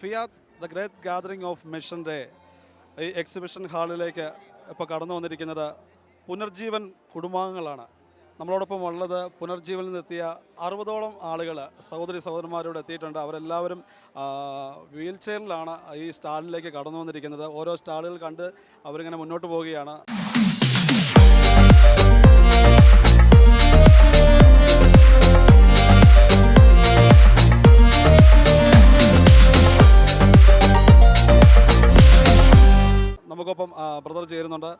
Fiat the great gathering of മിഷന്റെ ഈ exhibition ഹാളിലേക്ക് ഇപ്പോൾ കടന്നു വന്നിരിക്കുന്നത് പുനർജീവൻ കുടുംബാംഗങ്ങളാണ്. നമ്മളോടൊപ്പം ഉള്ളത് പുനർജീവനിൽ നിന്നെത്തിയ അറുപതോളം ആളുകൾ സഹോദരി സഹോദരന്മാരോട് എത്തിയിട്ടുണ്ട്. അവരെല്ലാവരും വീൽ ചെയറിലാണ് ഈ സ്റ്റാളിലേക്ക് കടന്നു വന്നിരിക്കുന്നത്. ഓരോ സ്റ്റാളുകൾ കണ്ട് അവരിങ്ങനെ മുന്നോട്ട് പോവുകയാണ്. ബ്രദർ ചേരുന്നുണ്ട്.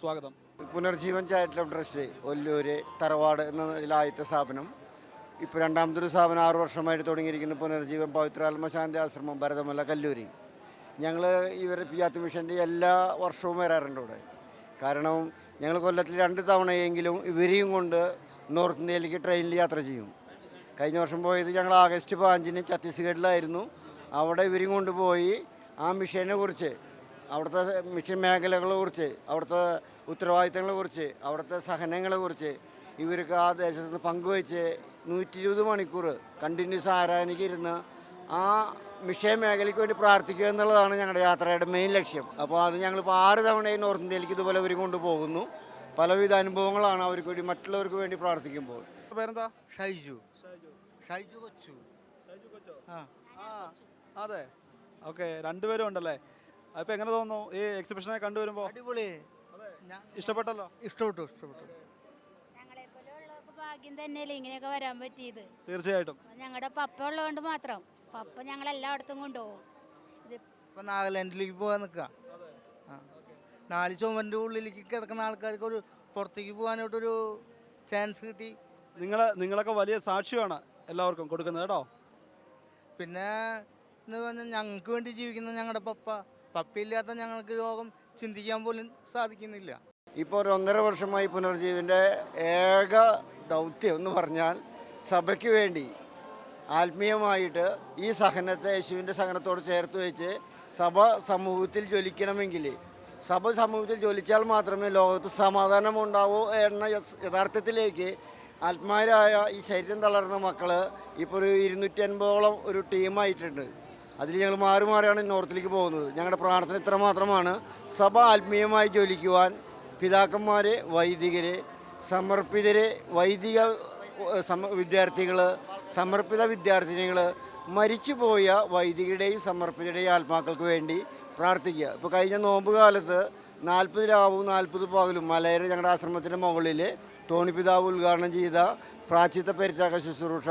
സ്വാഗതം. പുനർജീവൻ ചാരിറ്റബിൾ ട്രസ്റ്റ് ഒല്ലൂര് തറവാട് എന്ന ഇതിലാദ്യത്തെ സ്ഥാപനം. ഇപ്പോൾ രണ്ടാമതൊരു സ്ഥാപനം ആറു വർഷമായിട്ട് തുടങ്ങിയിരിക്കുന്ന പുനർജീവൻ പവിത്രാത്മ ശാന്തി ആശ്രമം ഭരതമല കല്ലൂരി. ഞങ്ങൾ ഇവർ പിയാത്ത് മിഷന്റെ എല്ലാ വർഷവും വരാറുണ്ട് ഇവിടെ. കാരണം ഞങ്ങൾ കൊല്ലത്തിൽ രണ്ട് തവണയെങ്കിലും ഇവരെയും കൊണ്ട് നോർത്ത് ഇന്ത്യയിലേക്ക് ട്രെയിനിൽ യാത്ര ചെയ്യും. കഴിഞ്ഞ വർഷം പോയത് ഞങ്ങൾ ആഗസ്റ്റ് പതിനഞ്ചിന് ഛത്തീസ്ഗഡിലായിരുന്നു. അവിടെ ഇവരും കൊണ്ടുപോയി ആ മിഷനെ കുറിച്ച് അവിടുത്തെ മിഷൻ മേഖലകളെ കുറിച്ച് അവിടുത്തെ ഉത്തരവാദിത്തങ്ങളെ കുറിച്ച് അവിടുത്തെ സഹനങ്ങളെ കുറിച്ച് ഇവർക്ക് ആ ദേശത്ത് നിന്ന് പങ്കുവച്ച് നൂറ്റി ഇരുപത് മണിക്കൂർ കണ്ടിന്യൂസ് ആരാധനയ്ക്ക് ഇരുന്ന് ആ മിഷൻ മേഖലയ്ക്ക് വേണ്ടി പ്രാർത്ഥിക്കുക എന്നുള്ളതാണ് ഞങ്ങളുടെ യാത്രയുടെ മെയിൻ ലക്ഷ്യം. അപ്പോൾ അത് ഞങ്ങളിപ്പോൾ ആറ് തവണയും നോർത്ത് ഇന്ത്യയിലേക്ക് ഇതുപോലെ ഇവരും കൊണ്ടുപോകുന്നു. പലവിധ അനുഭവങ്ങളാണ് അവർക്ക് വേണ്ടി മറ്റുള്ളവർക്ക് വേണ്ടി പ്രാർത്ഥിക്കുമ്പോൾ. പേരെന്താ? ഷൈജു. ഷൈജു. കൊച്ചു. ആ അതെ. ഓക്കെ രണ്ടുപേരും ഉണ്ടല്ലേ? അപ്പോൾ എങ്ങനെ തോന്നുന്നു ഈ എക്സിബിഷനെ കണ്ടുവരുമ്പോൾ അടിപൊളി. ഇഷ്ടപ്പെട്ടല്ലോ? ഇഷ്ടപ്പെട്ടു ഇഷ്ടപ്പെട്ടു. ഭാഗ്യം തന്നെയല്ലേ ഇങ്ങനെയൊക്കെ വരാൻ പറ്റിയത്. തീർച്ചയായിട്ടും. ഞങ്ങളുടെ പപ്പ ഉള്ളതുകൊണ്ട് മാത്രം. പപ്പ ഞങ്ങൾ എല്ലായിടത്തും കൊണ്ടുപോകും. ഇത് ഇപ്പം നാഗാലാൻഡിലേക്ക് പോകാൻ നിൽക്കാം ആ. നാല് ചുമന്റെ ഉള്ളിലേക്ക് കിടക്കുന്ന ആൾക്കാർക്ക് ഒരു പുറത്തേക്ക് പോകാനായിട്ടൊരു ചാൻസ് കിട്ടി. നിങ്ങൾ നിങ്ങളൊക്കെ വലിയ സാക്ഷിയാണ് എല്ലാവർക്കും കൊടുക്കുന്നത് കേട്ടോ. പിന്നെ എന്ന് പറഞ്ഞാൽ ഞങ്ങൾക്ക് വേണ്ടി ജീവിക്കുന്ന ഞങ്ങളുടെ പപ്പ പപ്പയില്ലാത്ത ഞങ്ങൾക്ക് രോഗം ചിന്തിക്കാൻ പോലും സാധിക്കുന്നില്ല. ഇപ്പോൾ ഒരു ഒന്നര വർഷമായി പുനർജീവിന്റെ ഏക ദൗത്യം എന്ന് പറഞ്ഞാൽ സഭയ്ക്ക് വേണ്ടി ആത്മീയമായിട്ട് ഈ സഹനത്തെ യേശുവിന്റെ സഹനത്തോട് ചേർത്ത് വെച്ച് സഭ സമൂഹത്തിൽ ജ്വലിക്കണമെങ്കിൽ സഭ സമൂഹത്തിൽ ജ്വലിച്ചാൽ മാത്രമേ ലോകത്ത് സമാധാനം ഉണ്ടാവൂ എന്ന യഥാർത്ഥത്തിലേക്ക് ആത്മാരായ ഈ ശരീരം തളർന്ന മക്കൾ ഇപ്പോൾ ഒരു ഇരുന്നൂറ്റി അൻപതോളം ഒരു ടീമായിട്ടുണ്ട്. അതിൽ ഞങ്ങൾ മാറി മാറിയാണ് നോർത്തിലേക്ക് പോകുന്നത്. ഞങ്ങളുടെ പ്രാർത്ഥന ഇത്ര മാത്രമാണ്. സഭ ആത്മീയമായി ജ്വലിക്കുവാൻ പിതാക്കന്മാരെ വൈദികരെ സമർപ്പിതരെ വൈദിക വിദ്യാർത്ഥികൾ സമർപ്പിത വിദ്യാർത്ഥിനികൾ മരിച്ചുപോയ വൈദികരുടെയും സമർപ്പിതരുടെയും ആത്മാക്കൾക്ക് വേണ്ടി പ്രാർത്ഥിക്കുക. ഇപ്പോൾ കഴിഞ്ഞ നോമ്പ് കാലത്ത് നാൽപ്പത് രാവും നാൽപ്പത് പകലും മലയര ഞങ്ങളുടെ ആശ്രമത്തിന്റെ മുകളിൽ ടോണി പിതാവ് ഉദ്ഘാടനം ചെയ്ത പ്രാച്ചിത്ത പരിത്യാഗ ശുശ്രൂഷ.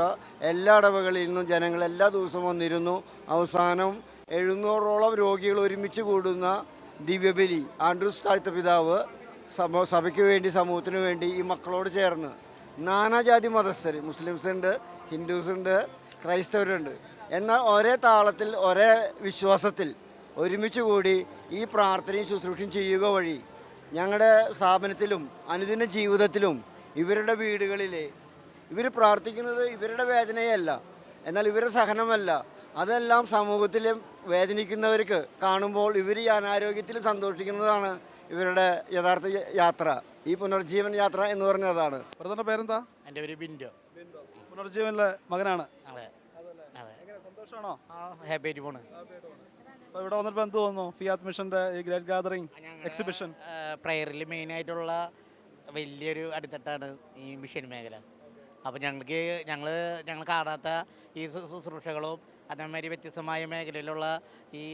എല്ലാ ഇടവകളിൽ നിന്നും ജനങ്ങൾ എല്ലാ ദിവസവും വന്നിരുന്നു. അവസാനം എഴുന്നൂറോളം രോഗികൾ ഒരുമിച്ച് കൂടുന്ന ദിവ്യബലി ആൻഡ്രൂസ് താഴ്ത്ത പിതാവ് സഭ സഭയ്ക്ക് വേണ്ടി സമൂഹത്തിന് വേണ്ടി ഈ മക്കളോട് ചേർന്ന്. നാനാജാതി മതസ്ഥർ മുസ്ലിംസ് ഉണ്ട് ഹിന്ദുസ് ഉണ്ട് ക്രൈസ്തവരുണ്ട്. എന്നാൽ ഒരേ താളത്തിൽ ഒരേ വിശ്വാസത്തിൽ ഒരുമിച്ച് കൂടി ഈ പ്രാർത്ഥനയും ശുശ്രൂഷയും ചെയ്യുക വഴി ഞങ്ങളുടെ സ്ഥാപനത്തിലും അനുദിന ജീവിതത്തിലും ഇവരുടെ വീടുകളിൽ ഇവർ പ്രാർത്ഥിക്കുന്നത് ഇവരുടെ വേദനയല്ല. എന്നാൽ ഇവരുടെ സഹനമല്ല. അതെല്ലാം സമൂഹത്തിലും വേദനിക്കുന്നവർക്ക് കാണുമ്പോൾ ഇവർ ഈ അനാരോഗ്യത്തിൽ സന്തോഷിക്കുന്നതാണ് ഇവരുടെ യഥാർത്ഥ യാത്ര. ഈ പുനർജീവൻ യാത്ര എന്ന് പറഞ്ഞതാണ്. ബ്രദറിന്റെ പേരെന്താ? എന്റെ പേര് ബിൻഡോ പുനർജീവനിലെ മകനാണ്? അതെ. അതെ. എങ്ങനെ? സന്തോഷമാണോ? ഹാപ്പി ആയിട്ട് പോണ്. അപ്പോൾ ഇവിടെ വന്നിട്ട് എന്ത് തോന്നുന്നു? ഫിയാത്ത് മിഷന്റെ ഈ ഗ്രേറ്റ് ഗാദറിംഗ് എക്സിബിഷൻ. പ്രയറിൽ മെയിനായിട്ടുള്ള വലിയൊരു അടിത്തട്ടാണ് ഈ മിഷൻ മേഖല. അപ്പോൾ ഞങ്ങൾക്ക് ഞങ്ങൾ ഞങ്ങൾ കാണാത്ത ഈ ശുശ്രൂഷകളും അതേമാതിരി വ്യത്യസ്തമായ മേഖലയിലുള്ള ഈ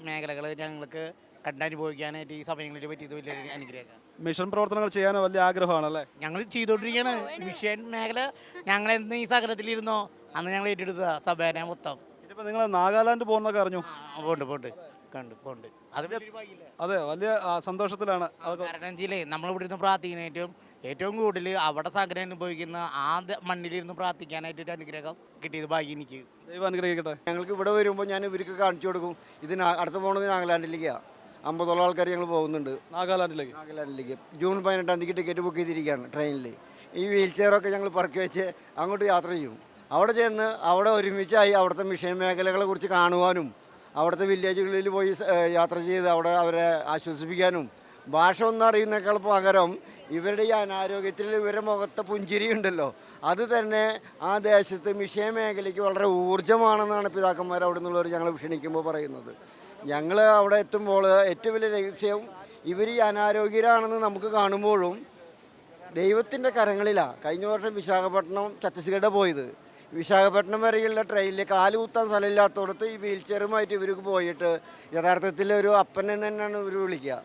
മേഖലകൾ ഞങ്ങൾക്ക് കണ്ടനുഭവിക്കാനായിട്ട് ഈ സമയങ്ങളിൽ പറ്റിയത് വലിയ അനുഗ്രഹം മിഷൻ പ്രവർത്തനങ്ങൾ ചെയ്യാനോ വലിയ ആഗ്രഹമാണല്ലേ? ഞങ്ങൾ ചെയ്തുകൊണ്ടിരിക്കുകയാണ് മിഷൻ മേഖല ഞങ്ങൾ എന്ന് ഈ സഹകരണത്തിലിരുന്നോ? അന്ന് ഞങ്ങൾ ഏറ്റെടുത്ത സഭേനെ മൊത്തം. ഇനിയിപ്പോൾ നിങ്ങൾ നാഗാലാൻഡ് പോകുന്നൊക്കെ അറിഞ്ഞു? പോണ്ട് പോണ്ട്. കണ്ട് പോണ്ട്. അത് വലിയൊരു ഭാഗ്യല്ലേ അതെ വലിയ ആ, സന്തോഷത്തിലാണ്. അതൊക്കെ കാരണം വെച്ചാലേ നമ്മൾ ഇവിടെ ഇരുന്ന് പ്രാർത്ഥിക്കുന്ന ഏറ്റവും കൂടുതൽ അവിടെ സാഗ്രഹം അനുഭവിക്കുന്ന ആ ദ- മണ്ണിലിരുന്ന് പ്രാർത്ഥിക്കാനായിട്ട് ഒരു അനുഗ്രഹം കിട്ടിയത് ഭാഗ്യം എനിക്ക് ദൈവം അനുഗ്രഹിക്കട്ടെ. ഞങ്ങൾക്ക് ഇവിടെ വരുമ്പോൾ ഞാൻ ഇവർക്ക് കാണിച്ചു കൊടുക്കും. ഇതിന് അടുത്ത പോകുന്നത് നാഗാലാൻഡിലേക്കാണ് അമ്പതോളം ആൾക്കാർ ഞങ്ങൾ പോകുന്നുണ്ട്. നാഗാലാൻഡിലേക്ക്? നാഗാലാൻഡിലേക്ക്. ജൂൺ പതിനെട്ടാം തീയതി ടിക്കറ്റ് ബുക്ക് ചെയ്തിരിക്കുകയാണ് ട്രെയിനിൽ ഈ വീൽ ചെയറൊക്കെ ഞങ്ങൾ പറക്കി വെച്ച് അങ്ങോട്ട് യാത്ര ചെയ്യും. അവിടെ ചെന്ന് അവിടെ ഒരുമിച്ചായി അവിടുത്തെ മിഷൻ മേഖലകളെ കുറിച്ച് കാണുവാനും അവിടുത്തെ വില്ലേജുകളിൽ പോയി യാത്ര ചെയ്ത് അവിടെ അവരെ ആശ്വസിപ്പിക്കാനും ഭാഷ ഒന്നും അറിയുന്നേക്കാൾ പകരം ഇവരുടെ ഈ അനാരോഗ്യത്തിൽ ഇവരുടെ മുഖത്തെ പുഞ്ചിരി ഉണ്ടല്ലോ. അത് തന്നെ ആ ദേശത്ത് മിഷയ മേഖലയ്ക്ക് വളരെ ഊർജമാണെന്നാണ് പിതാക്കന്മാർ അവിടെ നിന്നുള്ളവർ ഞങ്ങൾ ക്ഷണിക്കുമ്പോൾ പറയുന്നത്. ഞങ്ങൾ അവിടെ എത്തുമ്പോൾ ഏറ്റവും വലിയ രഹസ്യം ഇവർ ഈ അനാരോഗ്യരാണെന്ന് നമുക്ക് കാണുമ്പോഴും ദൈവത്തിന്റെ കരങ്ങളിലാണ് കഴിഞ്ഞ വർഷം വിശാഖപട്ടണം ഛത്തീസ്ഗഡ് പോയത്. വിശാഖപട്ടണം വരെയുള്ള ട്രെയിനിൽ കാലുകുത്താൻ സ്ഥലമില്ലാത്തടത്ത് ഈ വീൽ ചെയറുമായിട്ട് ഇവർക്ക് പോയിട്ട് യഥാർത്ഥത്തിൽ ഒരു അപ്പൻ എന്ന് തന്നെയാണ് ഇവർ വിളിക്കുക.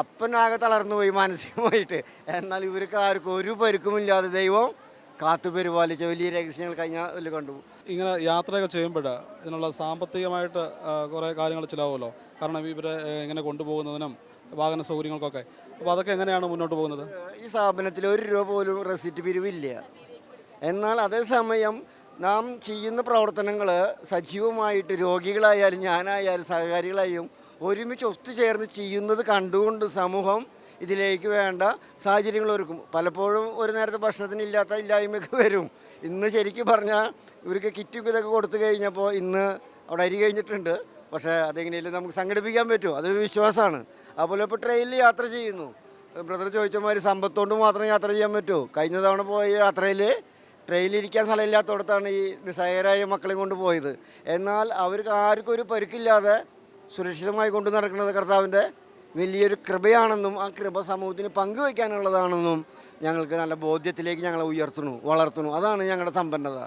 അപ്പനാകെ തളർന്നു പോയി മാനസികമായിട്ട്. എന്നാൽ ഇവർക്ക് ആർക്കും ഒരു പരുക്കുമില്ലാതെ ദൈവം കാത്തു പരിപാലിച്ച വലിയ രഹസ്യങ്ങൾ കഴിഞ്ഞ ഇതിൽ കണ്ടുപോകും ഇങ്ങനെ യാത്രയൊക്കെ ചെയ്യുമ്പോൾ ഇതിനുള്ള സാമ്പത്തികമായിട്ട് കുറേ കാര്യങ്ങൾ ചിലവുമല്ലോ കാരണം ഇവരെ ഇങ്ങനെ കൊണ്ടുപോകുന്നതിനും വാഹന സൗകര്യങ്ങൾക്കൊക്കെ. അപ്പോൾ അതൊക്കെ എങ്ങനെയാണ് മുന്നോട്ട് പോകുന്നത്? ഈ സ്ഥാപനത്തിൽ ഒരു രൂപ പോലും റെസിറ്റ് പിരിവില്ല. എന്നാൽ അതേസമയം നാം ചെയ്യുന്ന പ്രവർത്തനങ്ങൾ സജീവമായിട്ട് രോഗികളായാലും ഞാനായാലും സഹകാരികളായും ഒരുമിച്ച് ഒത്തുചേർന്ന് ചെയ്യുന്നത് കണ്ടുകൊണ്ട് സമൂഹം ഇതിലേക്ക് വേണ്ട സാഹചര്യങ്ങൾ ഒരുക്കും. പലപ്പോഴും ഒരു നേരത്തെ ഭക്ഷണത്തിന് ഇല്ലാത്ത ഇല്ലായ്മയൊക്കെ വരും. ഇന്ന് ശരിക്കും പറഞ്ഞാൽ ഇവർക്ക് കിറ്റും ഇതൊക്കെ കൊടുത്തു കഴിഞ്ഞപ്പോൾ ഇന്ന് അവിടെ അരി കഴിഞ്ഞിട്ടുണ്ട്. പക്ഷേ അതെങ്ങനെയല്ലേ നമുക്ക് സംഘടിപ്പിക്കാൻ പറ്റും അതൊരു വിശ്വാസമാണ്. അതുപോലെ ഇപ്പോൾ ട്രെയിനിൽ യാത്ര ചെയ്യുന്നു. ബ്രദർ ചോദിച്ചമാർ സമ്പത്തോണ്ട് മാത്രം യാത്ര ചെയ്യാൻ പറ്റുമോ? കഴിഞ്ഞ തവണ പോയ യാത്രയിൽ ട്രെയിനിലിരിക്കാൻ സ്ഥലമില്ലാത്തടത്താണ് ഈ നിസ്സഹായരായ മക്കളെയും കൊണ്ട് പോയത്. എന്നാൽ അവർക്ക് ആർക്കും ഒരു പരുക്കില്ലാതെ സുരക്ഷിതമായി കൊണ്ടു നടക്കുന്നത് കർത്താവിന്റെ വലിയൊരു കൃപയാണെന്നും ആ കൃപ സമൂഹത്തിന് പങ്കുവയ്ക്കാനുള്ളതാണെന്നും ഞങ്ങൾക്ക് നല്ല ബോധ്യത്തിലേക്ക് ഞങ്ങളെ ഉയർത്തുന്നു വളർത്തുന്നു. അതാണ് ഞങ്ങളുടെ സമ്പന്നത.